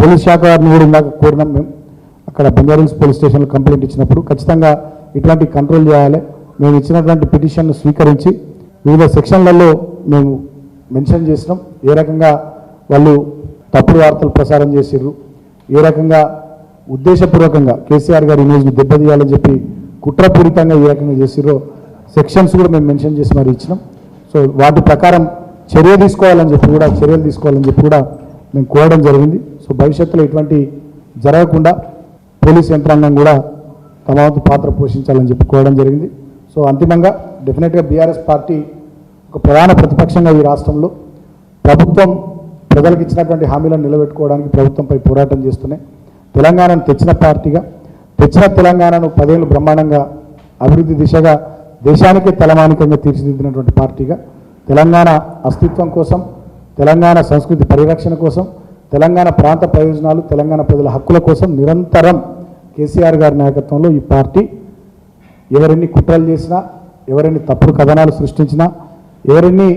Police శాఖ వారిని కూడా ఇందాక కోరినాం మేము. అక్కడ బంజారాహిల్స్ పోలీస్ స్టేషన్లో కంప్లైంట్ ఇచ్చినప్పుడు ఖచ్చితంగా ఇట్లాంటి కంట్రోల్ చేయాలి. మేము ఇచ్చినటువంటి పిటిషన్ను స్వీకరించి వివిధ సెక్షన్లలో మేము మెన్షన్ చేసినాం. ఏ రకంగా వాళ్ళు తప్పుడు వార్తలు ప్రసారం చేసిర్రు ఏ రకంగా ఉద్దేశపూర్వకంగా కేసీఆర్ గారి ఇమేజ్ని దెబ్బతీయాలని చెప్పి కుట్రపూరితంగా ఏ రకంగా చేసిర్రో సెక్షన్స్ కూడా మేము మెన్షన్ చేసి మరి ఇచ్చినాం. సో వాటి ప్రకారం చర్య తీసుకోవాలని చెప్పి కూడా చర్యలు తీసుకోవాలని చెప్పి కూడా మేము కోరడం జరిగింది. సో భవిష్యత్తులో ఇటువంటి జరగకుండా పోలీస్ యంత్రాంగం కూడా తమ వంతు పాత్ర పోషించాలని చెప్పుకోవడం జరిగింది. సో అంతిమంగా డెఫినెట్గా బీఆర్ఎస్ పార్టీ ఒక ప్రధాన ప్రతిపక్షంగా ఈ రాష్ట్రంలో ప్రభుత్వం ప్రజలకు ఇచ్చినటువంటి హామీలను నిలబెట్టుకోవడానికి ప్రభుత్వంపై పోరాటం చేస్తున్నాయి. తెలంగాణను తెచ్చిన పార్టీగా తెచ్చిన తెలంగాణను పదేళ్ళు బ్రహ్మాండంగా అభివృద్ధి దిశగా దేశానికే తలమానికంగా తీర్చిదిద్దినటువంటి పార్టీగా తెలంగాణ అస్తిత్వం కోసం తెలంగాణ సంస్కృతి పరిరక్షణ కోసం తెలంగాణ ప్రాంత ప్రయోజనాలు తెలంగాణ ప్రజల హక్కుల కోసం నిరంతరం కేసీఆర్ గారి నాయకత్వంలో ఈ పార్టీ ఎవరిని కుట్రలు చేసినా ఎవరిని తప్పుడు కథనాలు సృష్టించినా ఎవరిని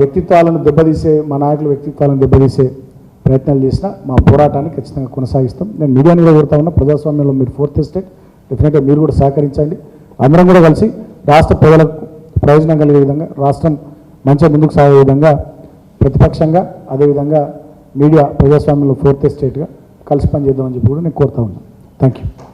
వ్యక్తిత్వాలను దెబ్బతీసే మా నాయకుల వ్యక్తిత్వాలను దెబ్బతీసే ప్రయత్నాలు చేసినా మా పోరాటాన్ని ఖచ్చితంగా కొనసాగిస్తాం. నేను మీడియాని కూడా కోరుతా ఉన్నా ప్రజాస్వామ్యంలో మీరు ఫోర్త్ ఎస్టేట్ డెఫినెట్గా మీరు కూడా సహకరించండి. అందరం కూడా కలిసి రాష్ట్ర ప్రజలకు ప్రయోజనం కలిగే విధంగా రాష్ట్రం మంచిగా ముందుకు సాగే విధంగా ప్రతిపక్షంగా అదేవిధంగా మీడియా ప్రజాస్వామ్యంలో ఫోర్త్ ఎస్టేట్గా కలిసి పనిచేద్దామని చెప్పి కూడా నేను కోరుతా ఉన్నాను థ్యాంక్ యూ